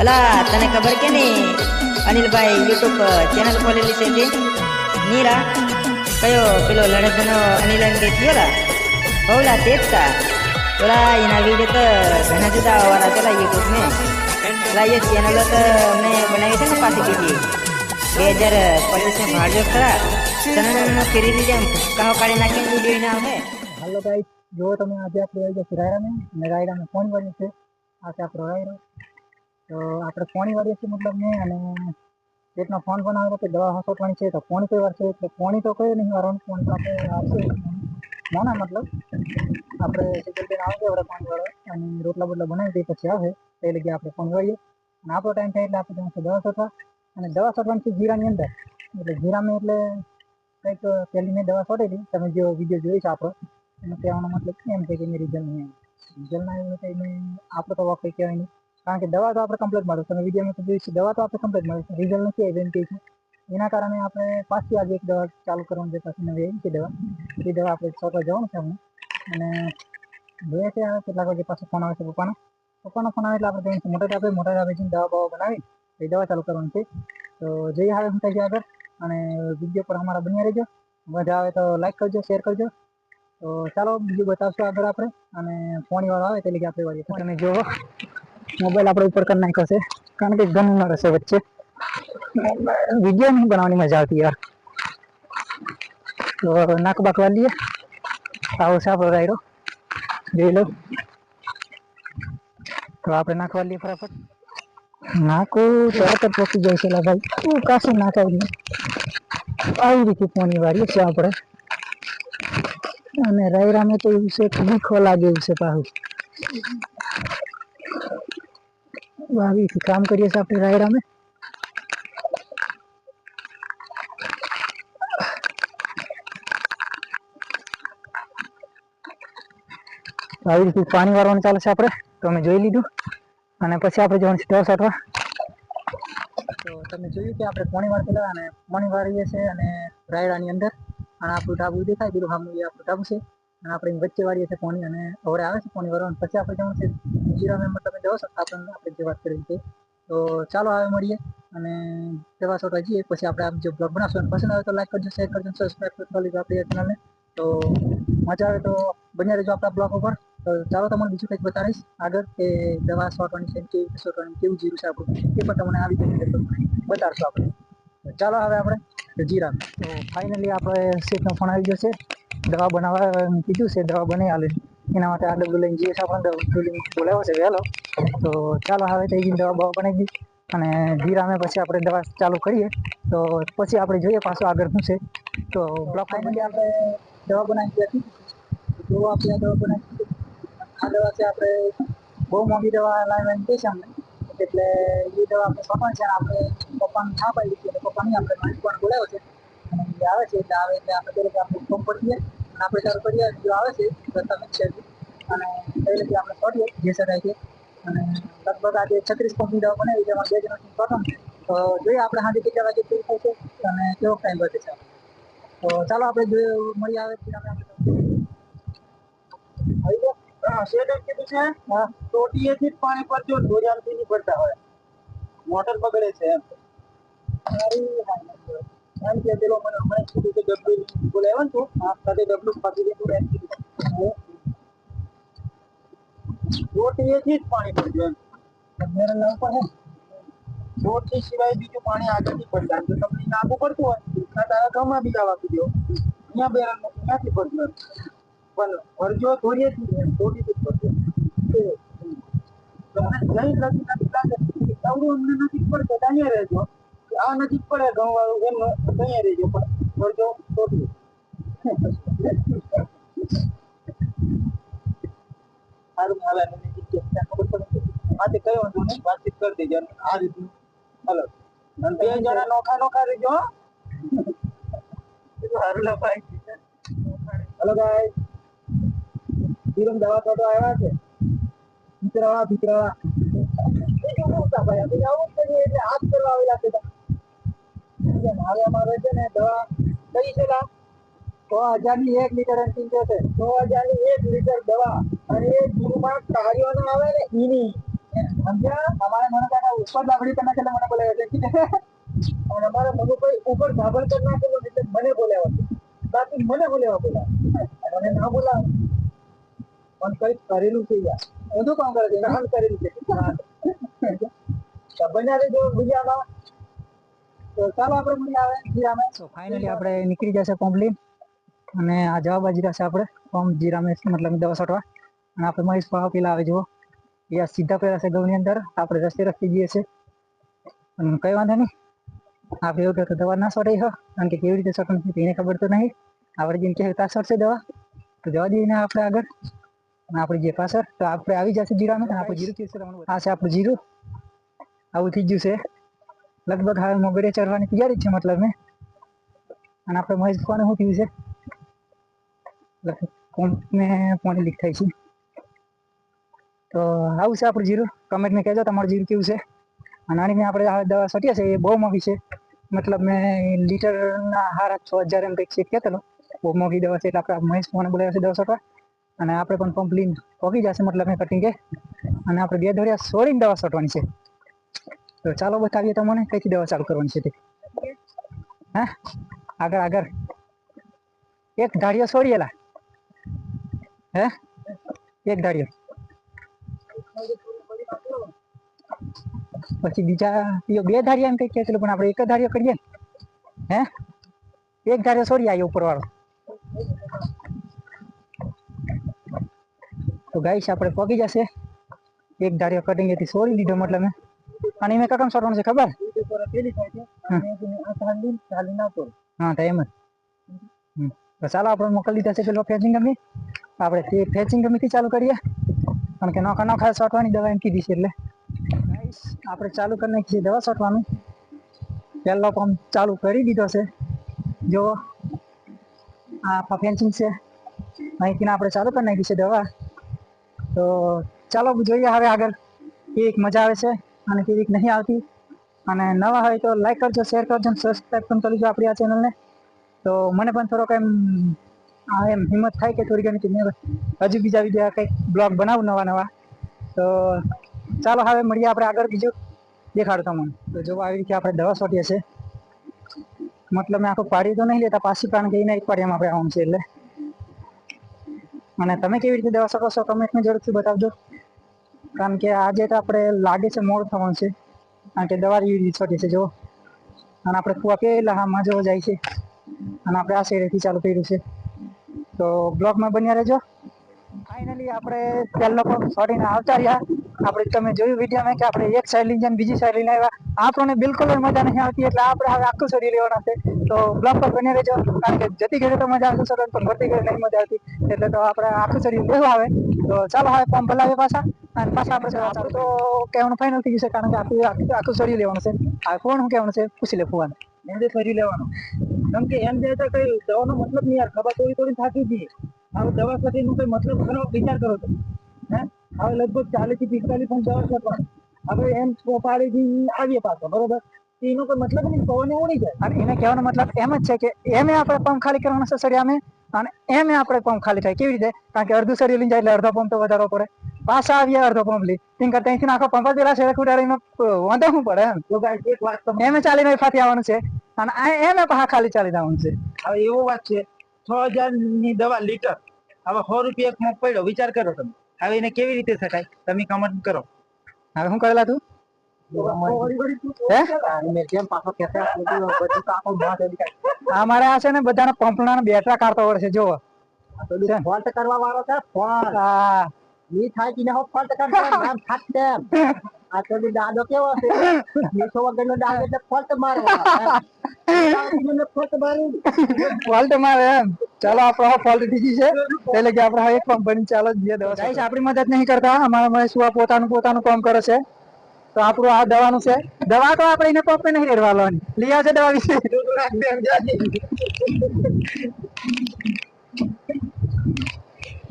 અલા, તને ખબર કે નહીં? અનિલભાઈ યુટ્યુબ ચેનલ ખોલેલી છે તે નીરા કયો પેલો લડતનો અનિલ એમ કે થયો લા હોલા તે જ તા ઓલા, એના વીડિયો તો ઘણા જુદા વાળા પેલા યુટ્યુબ મેં પેલા એ ચેનલો તો મેં બનાવી છે ને પાછી બીજી. બે હજાર પચીસમાં ભાડ્યો ખરા. તને ફેરી લીધે એમ ભૂક્કાઓ કાઢી નાખીને વીડિયો ના આવે હાલો ગાઈસ, જો તમે આજે આપણે આવી ગયા રાયડામાં અને રાયડામાં ફોન કર્યો છે. આ છે આપણો રાયડો તો આપણે પોણી વાળીએ છીએ મતલબ ને અને પેટનો ફોન પણ આવેલો કે દવા પાણી છે તો ફોન કોઈ વાર છે એટલે પોણી તો કઈ નહીં વાળવાનું ફોન તો આપણે આવશે ના મતલબ આપણે સિક્યુરિટી આવે છે આપણે ફોન વાળો અને રોટલા બોટલા બનાવી દઈએ પછી આવે તે લગી આપણે ફોન વાળીએ. અને આપણો ટાઈમ થાય એટલે આપણે જવાનું દવા સોટવા. અને દવા સોટવાની છે જીરાની અંદર. એટલે જીરામાં એટલે કંઈક પહેલી મેં દવા સોટેલી. તમે જે વીડિયો જોઈ છે આપણો એનો કહેવાનો મતલબ એમ છે કે મેં રિઝલ્ટ નહીં રિઝલ્ટના એવું કંઈ મેં, આપણો તો કંઈ કહેવાય નહીં. કારણ કે દવા તો આપણે કમ્પ્લીટ મળે તમે વિડીયોમાં કીધું છે, દવા તો આપણે કમ્પ્લીટ મળે છે. રિઝલ્ટ નથી આવી એના કારણે આપણે પાછી આજે એક દવા ચાલુ કરવાની છે, પાછી નવી આવી છે દવા. એ દવા આપણે છોકરા જવાનું છે અમને અને જોઈએ છે કેટલાક વાગે પાછો ફોન આવે છે પપ્પાનો. પપ્પાનો ફોન આવે એટલે આપણે મોટા ટાપે મોટા ટાપે જઈને દવા બવા બનાવી, એ દવા ચાલુ કરવાની છે. તો જઈએ હવે હું થઈ આગળ. અને વીડિયો પર અમારા બન્યા રહેજો. મજા આવે તો લાઈક કરજો શેર કરજો. તો ચાલો, બીજું બતાવશું આગળ આપણે. અને ફોન વાળો આવે, એટલે કે આપણે વાળીએ. તમે જુઓ. મોબાઈલ આપણે ઉપર કરી નાખ્યો છે કારણ કે ઘણું ન રહેશે વચ્ચે વીડિયો નહીં બનાવવાની મજા આવતી યાર તો નાક બાક વાળીએ આવો છે આપણો રાયરો જોઈ લો તો આપણે નાક વાળીએ ફટાફટ નાકું તરત જ પકી જાય છે લા ભાઈ તું કાશું નાક આવી આવી રીતે પોની વાળીએ છે આપણે અને રાયરામે તો એવું છે કે ભૂખો લાગે એવું છે પાછું આવી કામ કરીએ છીએ આપણે રાયડા તો આવી રીતે પાણી વાળવાનું ચાલે છે આપણે, તો અમે જોઈ લીધું. અને પછી આપણે જવાનું છે દસ અઠવા તો તમે જોયું કે આપણે પોણી પેલા અને પોણી વાળીએ છીએ અને રાયડાની અંદર. અને આપણું ઢાબુ દેખાય પેલું સામું આપણું ઢાબુ છે. આપણે વચ્ચે વાળીએ છીએ પોણી અને હવે આવે છે પોણી વાળવાનું પછી આપણે જવાનું છે જીરા મેમ્બર તમે જવો છો આપણને આપણે જે વાત કરી હતી. તો ચાલો હવે મળીએ અને દવા સોટવા જઈએ. પછી આપણે આમ જે બ્લોગ બનાવશું પસંદ આવે તો લાઈક કરજો શેર કરજો સબસ્ક્રાઈબ કરી લીધો આપણી ચેનલને તો મજા આવે તો બન્યા રહેજો આપણા બ્લોગ ઉપર. તો ચાલો તમને બીજું કંઈક બતાવીશ આગળ કે દવા સોટવાની છે કેવી રીતે સોટવાની કેવું જીરું છે આપણું, એ પણ તમને આવી રીતે બતાડશું આપણે. ચાલો હવે આપણે જીરા તો ફાઇનલી આપણે શેઠનો ફોન આવી ગયો છે. દવા બનાવવા કીધું છે, દવા બનાવી આલે. એના માટે આ ડબલું લઈને જઈએ આપણને આપણે ડબલું લઈને બોલાવ્યો છે, વહેલો. તો ચાલો હવે થઈ ગઈ દવા બવા બનાવી દીધી અને ધીરામે પછી આપણે દવા ચાલુ કરીએ. તો પછી આપણે જોઈએ પાછું આગળ શું છે. તો બ્લોક ફાઇનલી આપણે દવા બનાવી હતી. જો આપણે દવા બનાવી આ દવા છે આપણે બહુ મોટી દવા લાવીને કહે છે અમને. એટલે એ દવા આપણે પપ્પાને છે. આપણે પપ્પાને ના પાડી એટલે પપ્પાની આપણે માલિક પણ બોલાવ્યો છે. આવે છે, એટલે આવે એટલે આપણે આપણે ફોર્મ પડી અને આપણે ચાલુ કરીએ જો આવે છે પ્રથમ છે અને પહેલે આપણે પડીએ જે શકાય છે. અને લગભગ આજે છત્રીસ પંપની દવા બનાવી જેમાં બે જણા પ્રથમ છે. તો જોઈએ આપણે હાજર કેટલા વાગે પૂરું થાય છે અને કેવો ટાઈમ વધે છે. તો ચાલો આપણે જોઈએ મળી આવે પછી આપણે શેડર કીધું છે ટોટીએથી જ પાણી પડતું હોય ધોરિયામથી પડતા હોય. મોટર બગડે છે એમ. એમ કે પેલો મને હમણાં કીધું કે ડબલું બોલાવ્યો ને તું, આ સાથે ડબલું ફાટી દીધું એમ. કીધું ટોટીએથી જ પાણી પડતું એમ. મેરે લાવ પડે રોટી સિવાય બીજું પાણી આગળથી પડતા જો તમને નાગુ પડતું હોય, તો તારા ગામમાં બી વાપી દો. અહીંયા બેરલ ત્યાંથી પડતું પણ ભરજો ધોરીએથી ધોરીથી જ પડતું તમને જઈ નથી નથી લાગે અમને નથી પડતો ત્યાં રહેજો. આ નજીક પડે ઘઉં વાળું એમ અહીંયા રહેજો પણ વળજો ધોરી સારું હાલે મને ત્યાં ખબર પડે? આજે કયો વાંધો નહીં. વાતચીત કરી દેજો. આ રીતનું. અલગ અને બે જણા નોખા નોખા રહેજો હારું સારું ભાઈ. હલો ભાઈ. તિરમ દવા તો આવ્યા છે. દીકરા બીજું ભાઈ? આવું કરીએ એટલે હાથ કરવા આવેલા છે છે હવે અમારે છે ને, દવા કઈ છે છ હજારની એક લીટર અંતિમ થશે છ હજારની એક લીટર દવા અને એ ગુરુમાં કાર્યોને આવે ને એની સમજ્યા? અમારે મને કાકા ઉપર લાકડી કરી નાખે મને બોલાવે છે. અને અમારે મને કોઈ ઉપર ધાબળ કરી નાખેલો એટલે મને બોલાવે છે. બાકી મને બોલાવે બોલાવે મને ના બોલાવે. પણ કઈ કરેલું છે યાર. બધું કામ કરે છે કરેલું છે. સંબંધ આવે જો બીજામાં. ચાલો આપણે મળી આવે જીરામે. તો ફાઇનલી આપણે નીકળી જશે કોમ્પ્લીટ અને આ જવાબ બાજી રહેશે આપણે ફોર્મ જીરામે મતલબ દવા છોટવા અને આપણે મહેશ ભાવ પેલા આવે જુઓ. એ સીધા પહેલા છે ગૌની અંદર. આપણે રસ્તે રસ્તે જઈએ છીએ. અને કઈ વાંધો નહીં. આપણે એવું કહેતો દવા ના સોટાઈ હો. કારણ કે કેવી રીતે છોટવાની છે એને ખબર તો નહીં. આપણે જેમ કહેવાય ત્યાં છોટશે દવા. તો જવા દઈએ આપણે આગળ. અને આપણે જે પાછળ. તો આપણે આવી જશે જીરામાં. આપણે જીરું થયું છે આ છે આપણું જીરું. આવું થઈ ગયું છે. લગભગ હવે મોગરે ચડવાની તૈયારી છે મતલબ મેં અને આપણે મહેશ કોને શું થયું છે? કોને કોને લીક થાય છે. તો આવું છે આપણું જીરું. કમેન્ટને કહેજો તમારું જીરું કેવું છે. અને આની મેં આપણે દવા છટીએ છે, એ બહુ મોંઘી છે. મતલબ મેં લીટરના હારા છ હજાર એમ કંઈક છે કહેતો બહુ મોંઘી દવા છે એટલે આપણે મહેશ ફોને બોલાવ્યા છે દવા સટવા અને આપણે પણ કમ્પ્લીન પોકી જશે મતલબ મેં કટિંગે અને આપણે બે દોરિયા સોળીને દવા છટવાની છે. તો ચાલો બતાવીએ તમને કઈથી દવા ચાલુ કરવાની છે તે. હા? આગળ આગળ. એક ધાડીઓ છોડીએલા હે? એક ધાડીઓ. પછી બીજા બે ધારિયા એમ કઈ કહે પણ આપણે એક ધારિયો કરીએ. હે? એક ધારિયો છોડી આવ્યો ઉપર વાળો તો ગાઈશ આપણે પગી જશે. એક ધારિયો કટિંગ એથી છોડી દીધો, મતલબ અને આ ચાલી ચાલી ના તો હા એમ જ. ચાલો આપણે મોકલી દીધા છે પેલો ફેચિંગ ગમી. આપણે તે ફેચિંગ ગમીથી ચાલુ કરીએ. કારણ કે નોખા નોખા સોટવાની દવા એમ કીધી છે એટલે. આપણે ચાલુ કરી નાખી છે દવા સોટવાનું. પહેલો પંપ ચાલુ કરી દીધો છે. જો આ ફેન્સિંગ છે. અહીંથી આપણે ચાલુ કરી નાખી છે દવા. તો ચાલો જોઈએ હવે આગળ. એક મજા આવે છે. અને કેવીક નહીં આવતી. અને નવા હોય તો લાઈક કરજો શેર કરજો સબસ્ક્રાઈબ પણ કરજો આપણી આ ચેનલને તો મને પણ થોડોક એમ, આ એમ હિંમત થાય કે થોડી ઘણી કે મેં હજુ બીજા બીજા કંઈક બ્લોગ બનાવું નવા નવા. તો ચાલો હવે મળીએ આપણે આગળ બીજું. દેખાડો તમને. તો જો આવી રીતે આપણે દવા છોટીએ છે મતલબ મેં આખું પાડી તો નહીં લેતા, પાછી કારણ કે એના એક પાડીમાં આપણે આવવાનું છે એટલે. અને તમે કેવી રીતે દવા છોટો છો? કમેન્ટની જરૂરથી બતાવજો. કારણ કે આજે તો આપણે લાગે છે મોડ થવાનું છે. કારણ કે દવા એવી છોટી છે જો અને આપણે કુવા પેલા હામાં જોવા જાય છે. અને આપણે આ સાઈડેથી ચાલુ કર્યું છે. તો બ્લોગમાં બન્યા રહેજો. ફાઇનલી આપણે પહેલો પણ છોડીને આવતા આપણે તમે જોયું વિડીયોમાં કે આપણે એક સાઈડ લઈ જઈને બીજી સાઈડ લઈને આવ્યા. આપણને બિલકુલ મજા નહીં આવતી, એટલે આપણે હવે આખું છોડી લેવાના છે. તો બ્લોક પર બની રહેજો, કારણ કે જતી ઘડી તો મજા છોડવાની પણ ભરતી ઘડી નહીં મજા આવતી. એટલે તો આપણે આખું છોડી લેવું આવે. તો ચાલો હવે પંપ ભલાવીએ પાછા. અને પાછા આપણે આપણું તો કહેવાનું ફાઇનલ થઈ જશે, કારણ કે આખું આખું છોડી લેવાનું છે. આ ફોન શું કહેવાનું છે? પૂછી લે ફોન જે ફરી લેવાનું. કેમ કે એમ જે કઈ જવાનો મતલબ નહીં યાર, ખબર થોડી થોડી થાકી જઈએ. હવે દવા સાથે નું કઈ મતલબ ખરો વિચાર કરો તમે. હે? હવે લગભગ ચાલીસથી પિસ્તાલીસ પણ દવા છટવાની હવે એમ પાડીથી આવીએ પાછો બરોબર? એનો કોઈ મતલબ નહીં પવન ઉડી જાય. અને એને કહેવાનો મતલબ એમ જ છે કે એમે આપણે પંપ ખાલી કરવાનો છે સળિયામે અને એમે આપણે પંપ ખાલી થાય. કેવી રીતે? કારણ કે અડધું સળિયું લઈને જાય એટલે અડધો પંપ તો વધારવો પડે. પાછા આવીએ અડધો પંપ લઈ. તેમ કરતા અહીંથી આખો પંપ જ પેલા શેર ખૂટાડીને વાંધો શું પડે એમ? તો એક વાત તમે એમે ચાલીને ફાટી આવવાનું છે. અને આ એમે પાછા ખાલી ચાલી જવાનું છે. હવે એવો વાત છે છ હજારની દવા લીટર હવે સો રૂપિયા મગ પડ્યો. વિચાર કરો તમે. હવે એને કેવી રીતે શકાય? તમે કમેન્ટ કરો. હવે શું કરેલા તું? હે? આ મારે આ છે ને બધાના પંપના બેટરા કાઢતો છે જો ફોલ્ટ કરવા વાળો છે? આ ઈ થાય કે હો ફોલ્ટ કરતો નામ ખાત આ તો કામ કરે છે. તો આપણું આ દવાનું છે. દવા તો આપણે એને પંપે નહીં રેડવાની લઈ આવશે દવા વિશે.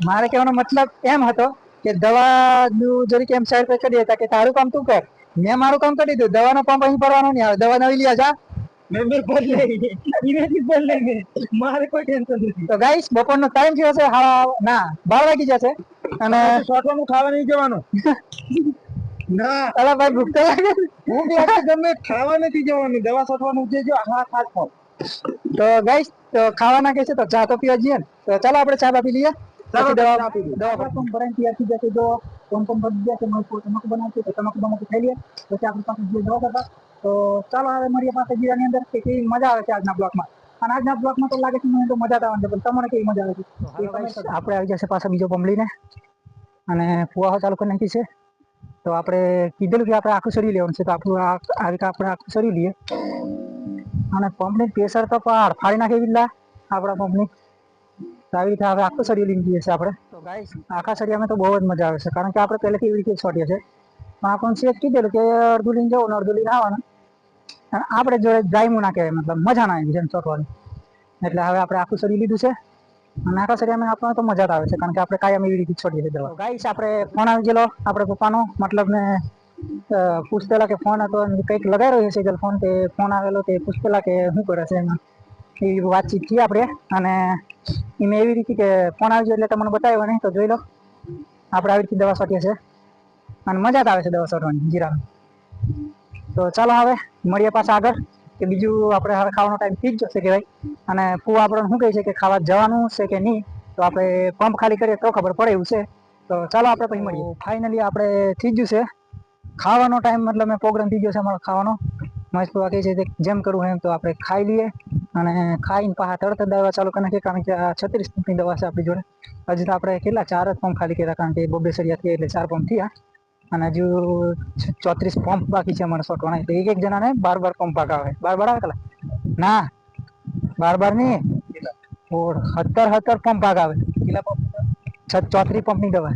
મારે કહેવાનો મતલબ એમ હતો કે દવા નું જરીક એમ સાઈડ પર કરી દેતા કે તારું કામ તું કર. મેં મારું કામ કરી દીધું. દવાનો પંપ અહીં ભરવાનો નહીં આવે. દવા નવી લઈ જા મેં મેં બોલ લેંગે ઇમેજિન બોલ મારે કોઈ ટેન્શન નથી. તો ગાઈસ બપોરનો ટાઈમ થયો છે હાડા ના બાર વાગી જશે અને શોર્ટમાં ખાવા નહીં જવાનું. ના. અલા ભાઈ ભૂખ તો લાગે. ભૂખ લાગે ગમે ખાવા નથી જવાનું. દવા છોટવાનું છે જો હા ખાસ ખાવ તો ગાઈસ તો ખાવાના કે છે તો ચા તો પીવા જઈએ ને. તો ચાલો આપણે ચા પી લઈએ. લઈએ. દવા પણ ભરાઈને તૈયાર થઈ જશે જો કોમ કોમ ભરી ગયા છે મસ્ત તમાકુ બનાવશે તો તમાકુ તમાકુ ખાઈ લઈએ પછી આપણી પાસે જે દવા હતા તો ચાલો હવે મળીએ પાસે જીરાની અંદર કે કેવી મજા આવે છે આજના બ્લોકમાં. અને આજના બ્લોકમાં તો લાગે છે મને તો મજા આવવાની છે પણ તમને કેવી મજા આવે છે. આપણે આવી જશે પાછા બીજો પંપ લઈને. અને ફુવાહો ચાલુ કરી નાખી છે. તો આપણે કીધેલું કે આપણે આખું સરી લેવાનું છે તો આપણું આ રીતે આપણે આખું સરી લઈએ. અને પંપની પ્રેશર તો પણ ફાડી નાખે જ આપણા પંપની તો આવી રીતે હવે આખું સળિયું જઈએ છીએ આપણે. તો ગાઈસ આખા સળિયામાં તો બહુ જ મજા આવે છે. કારણ કે આપણે પહેલેથી એવી રીતે છોડીએ છે પણ આપણને સેફ કીધેલું કે અડધું લઈને જવું ને અડધું લઈને આવવાનું. અને આપણે જોડે જાયમું ના કહેવાય મતલબ મજા ના આવી છે ચોટવાની. એટલે હવે આપણે આખું સળિયું લીધું છે. અને આખા સળિયામાં આપણને તો મજા જ આવે છે કારણ કે આપણે કાયમ એવી રીતે છોડીએ છીએ ગાઈસ આપણે ફોન આવી ગયેલો આપણે પપ્પાનો. મતલબ ને પૂછતેલા કે ફોન હતો કંઈક લગાવી રહ્યો છે ફોન કે ફોન આવેલો તે પૂછતેલા કે શું કરે છે એમાં. એવી વાતચીત થઈ આપણે અને એમાં એવી રીતે કે ફોન આવી ગયો એટલે તમને બતાવ્યો નહીં, તો જોઈ લો. આપણે આવી રીતે દવા છોટીએ છે. અને મજા જ આવે છે દવા છોટવાની જીરાની. તો ચાલો હવે મળીએ પાછા આગળ, કે બીજું આપણે હવે ખાવાનો ટાઈમ થઈ જ જશે કે ભાઈ. અને ફૂ આપણને શું કહે છે કે ખાવા જવાનું છે કે નહીં, તો આપણે પંપ ખાલી કરીએ તો ખબર પડે એવું છે. તો ચાલો આપણે પછી મળીએ. ફાઇનલી આપણે થઈ ગયું છે. ખાવાનો ટાઈમ મતલબ મેં પ્રોગ્રામ થઈ ગયો છે અમારો ખાવાનો. મહેશ પપ્પા કહે છે જેમ કરવું એમ તો આપણે ખાઈ લઈએ. અને ખાઈને પાછા તરત દવા ચાલુ કરી નાખીએ, કારણ કે આ છત્રીસ પંપની દવા છે આપણી જોડે. હજી તો આપણે કેટલા, ચાર જ પંપ ખાલી કર્યા, કારણ કે બબે સરિયા થયા એટલે ચાર પંપ થયા. અને હજુ ચોત્રીસ પંપ બાકી છે અમારે ટોણા એટલે એક એક જણાને બાર બાર પંપ આવે. બાર બાર આવે ના. બાર બાર નહીં સત્તર સત્તર પંપ ભાગ આવે. કેટલા પંપ ચોત્રીસ પંપની દવા.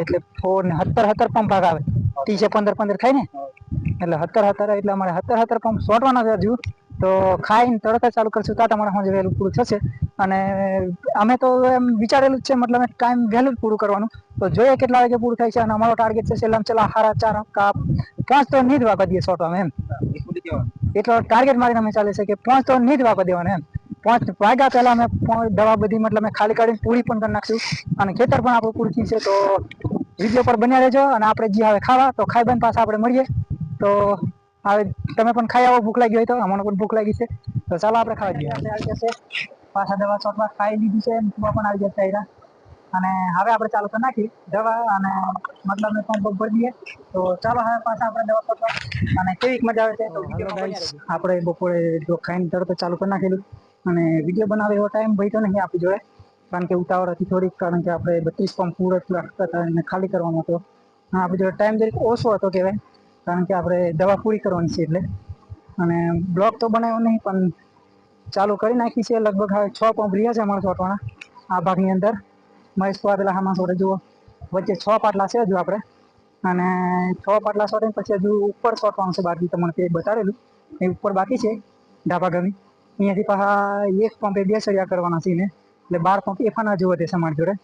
એટલે ફોર ને સત્તર સત્તર પંપ ભાગ આવે. ત્રીસે પંદર પંદર થાય ને? એટલે સત્તર સત્તર એટલે અમારે સત્તર સત્તર પંપ સોટવાના છે હજુ. તો ખાઈને તરત જ ચાલુ કરશું, તો તમારે સાંજે વહેલું પૂરું થશે. અને અમે તો એમ વિચારેલું જ છે, મતલબ ટાઈમ વહેલું જ પૂરું કરવાનું. તો જોઈએ કેટલા વાગે પૂરું થાય છે, અને અમારો ટાર્ગેટ છે છેલ્લા છેલ્લા હારા ચાર કાપ પાંચ તો નહીં જ વાપા દઈએ અમે એમ. એટલો ટાર્ગેટ મારીને અમે ચાલે છે કે પાંચ તો નહીં જ વાપા દેવાનું એમ. પાંચ વાગ્યા પહેલા અમે દવા બધી મતલબ અમે ખાલી કાઢીને પૂરી પણ કરી નાખશું. અને ખેતર પણ આપણું પૂરું છે, તો વીડિયો પર બન્યા રહેજો. અને આપણે જે હવે ખાવા, તો ખાઈ બન પાછા આપણે મળીએ. તો હવે તમે પણ ખાઈ આવો ભૂખ લાગી હોય તો. અમને પણ ભૂખ લાગી છે. તો ચાલો આપણે ખાવા જઈએ. આવી જશે. પાછા દવા ચોટમાં ખાઈ લીધી છે મૂકવા પણ આવી જશે અહીંયા અને હવે આપણે ચાલુ કરી નાખી દવા અને મતલબ મેં પંપ ભરી દઈએ. તો ચાલો હવે પાછા આપણે દવા છોટવા અને કેવી મજા આવે છે તો. આપણે બપોરે જો ખાઈને તરત ચાલુ કરી નાખેલું. અને વીડિયો બનાવે એવો ટાઈમ ભાઈ તો નહીં આપી જોડે. કારણ કે ઉતાવળ હતી થોડીક કારણ કે આપણે બત્રીસ પંપ પૂરો રાખતા હતા અને ખાલી કરવાનો હતો. હા આપણી જોડે ટાઈમ જરીક ઓછો હતો કહેવાય. કારણ કે આપણે દવા પૂરી કરવાની છે એટલે. અને બ્લોક તો બનાવ્યો નહીં, પણ ચાલુ કરી નાખી છે. લગભગ હવે છ પંપ રહ્યા છે અમારા છોટવાના આ ભાગની અંદર. મહેશ પવા હામાં છોડે જુઓ, વચ્ચે છ પાટલા છે હજુ આપણે. અને છ પાટલા છોડે પછી હજુ ઉપર છોટવાનું છે બાકી તમને તે બતાડેલું. એ ઉપર બાકી છે ઢાબા ગમી. અહીંયાથી પાછા એક પંપે બે સળિયા કરવાના છે ને એટલે બાર પંપ એફાના જેવો છે અમારી જોડે.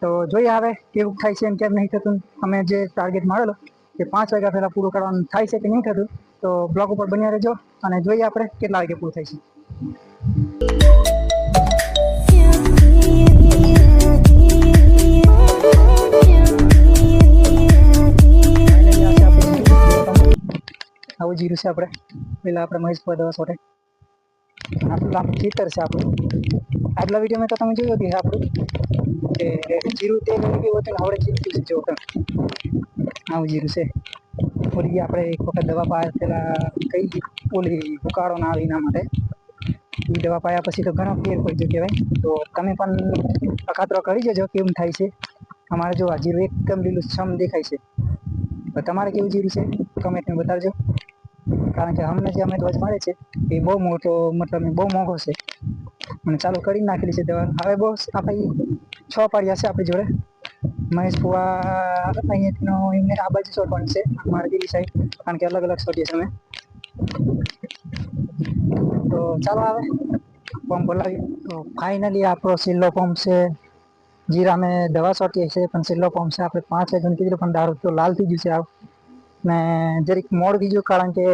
તો જોઈએ હવે કેવું થાય છે એમ કેમ નહીં થતું. અમે જે ટાર્ગેટ મારેલો. કે પાંચ વાગ્યા પહેલાં પૂરું કરવાનું થાય છે કે નહીં થતું, તો બ્લોગ ઉપર બન્યા રહેજો અને જોઈએ આપણે કેટલા વાગે પૂરું થાય છે. આવું જીરું છે આપણે. પેલા આપણે મહેશ દવા સોટે. આપણું લાંબુ ખેતર છે આપણું. આગલા વિડીયોમાં તો તમે જોયું હતું આપણું, કે જીરું તેલ એનું કેવું હતું ને જીરું છે જો આવું જીરું છે. ઓલી આપણે એક વખત દવા પાયા પેલા કઈ ઓલી ઉકાળો ના આવે એના માટે. એ દવા પાયા પછી તો ઘણો ફેર પડી કહેવાય. તો તમે પણ અખાતરો કરી જજો કેમ થાય છે. અમારે જો આ જીરું એકદમ લીલું ક્ષમ દેખાય છે. તો તમારે કેવું જીરું છે? કમેન્ટમાં બતાવજો. કારણ કે અમને જે અમે ધ્વજ મળે છે, એ બહુ મોટો, મતલબ બહુ મોંઘો છે. અને ચાલુ કરી નાખેલી છે દવા. હવે બહુ આપણે છ પાડ્યા છે આપણી જોડે. મહેશ ફુવા અહીંયાથીનો એમને આ બાજુ પણ છે મારી દીદી સાઈડ કારણ કે અલગ અલગ છોડીએ છે અમે તો ચાલો આવે પંપ બોલાવીએ તો ફાઇનલી આપણો સિલ્લો પંપ છે. જીરા અમે દવા છોટીએ છીએ પણ સિલ્લો પંપ છે આપણે પાંચ વાગ્યાનું કીધું પણ દારૂ તો લાલ થઈ ગયું છે આવ. ને જરીક મોડ થઈ ગયું કારણ કે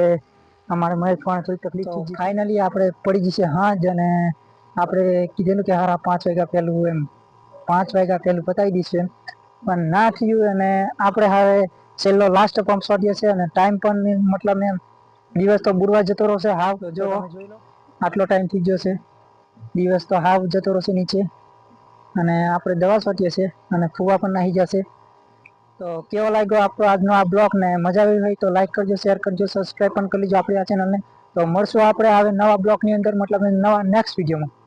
અમારે મહેશ પણ થોડી તકલીફ થઈ ફાઇનલી આપણે પડી ગઈ છે હાજ અને આપણે કીધેલું કે હારા પાંચ વાગ્યા પહેલું એમ. પાંચ વાગ્યા પહેલું પતાવી દઈશું એમ. પણ ના થયું અને આપણે હવે છેલ્લો લાસ્ટ પંપ શોધીએ છે અને ટાઈમ પણ મતલબ એમ દિવસ તો બુરવા જતો રહેશે હાવ તો જો. આટલો ટાઈમ થઈ ગયો છે. દિવસ તો હાવ જતો રહેશે નીચે. અને આપણે દવા છોટીએ છીએ અને ફૂવા પણ નાહી જશે તો કેવો લાગ્યો આપણો આજનો આ બ્લોગ ને મજા આવી હોય તો લાઈક કરજો શેર કરજો સબસ્ક્રાઈબ પણ કરી લેજો આપણી આ ચેનલને તો મળશું આપણે હવે નવા બ્લોગની અંદર મતલબ નવા નેક્સ્ટ વિડીયોમાં